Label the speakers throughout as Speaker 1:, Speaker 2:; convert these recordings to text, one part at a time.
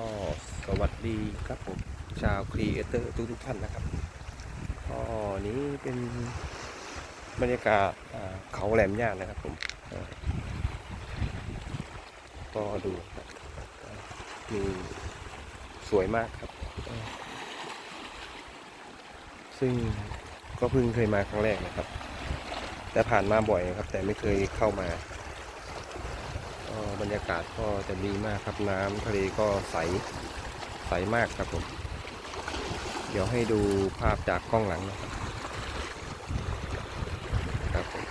Speaker 1: ก็สวัสดีครับผมชาวครีเอเตอร์ทุกทุกท่านนะครับก็นี้เป็นบรรยากาศเขาแหลมย่างนะครับผมก็ดูมีสวยมากครับ ซึ่งก็เพิ่งเคยมาครั้งแรกนะครับ แต่ผ่านมาบ่อยครับ แต่ไม่เคยเข้ามา รรยากาศก็จะดีมากครับน้ำทะเลก็ใสใสมากครับผม เดี๋ยวให้ดูภาพจากกล้องหลังนะครับครับผม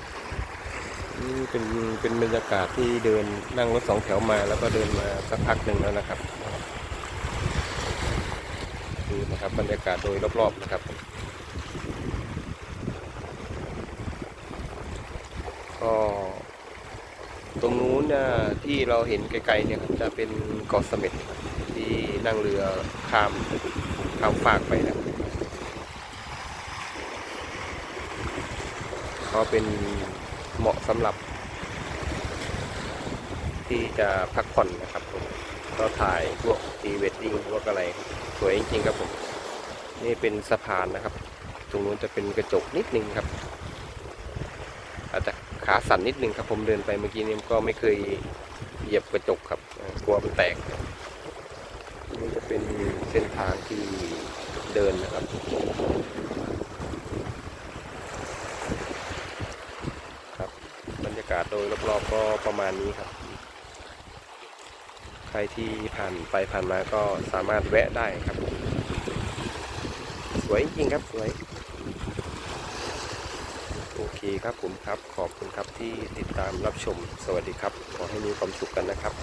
Speaker 1: นี่เป็นเป็นบรรยากาศที่เดินนั่งรถสองแถวมาแล้วก็เดินมาสักพักหนึ่งแล้วนะครับดูนะครับบรรยากาศโดยรอบๆนะครับ ก็ ตรงนู้นนะที่เราเห็นไกลๆเนี่ยครับจะเป็นเกาะเสม็ดที่นั่งเรือข้ามข้ามฟากไปนะก็เป็นเหมาะสำหรับ ที่จะพักผ่อนนะครับผมก็ถ่ายพวกพรีเวดดิ้งพวกอะไร สวยจริงๆครับผม นี่เป็นสะพานนะครับ ตรงนู้นจะเป็นกระจกนิดนึงครับอาจจะ ขาสั่นนิดนึงครับผมเดินไปเมื่อกี้นี้ก็ไม่เคยเหยียบกระจกครับกลัวมันแตกนี่จะเป็นเส้นทางที่เดินนะครับครับ บรรยากาศโดยรอบๆก็ประมาณนี้ครับ ใครที่ผ่านไปผ่านมาก็สามารถแวะได้ครับ สวยจริงครับสวย เคครับผมครับ ขอบคุณครับที่ติดตามรับชม สวัสดีครับ ขอให้มีความสุขกันนะครับ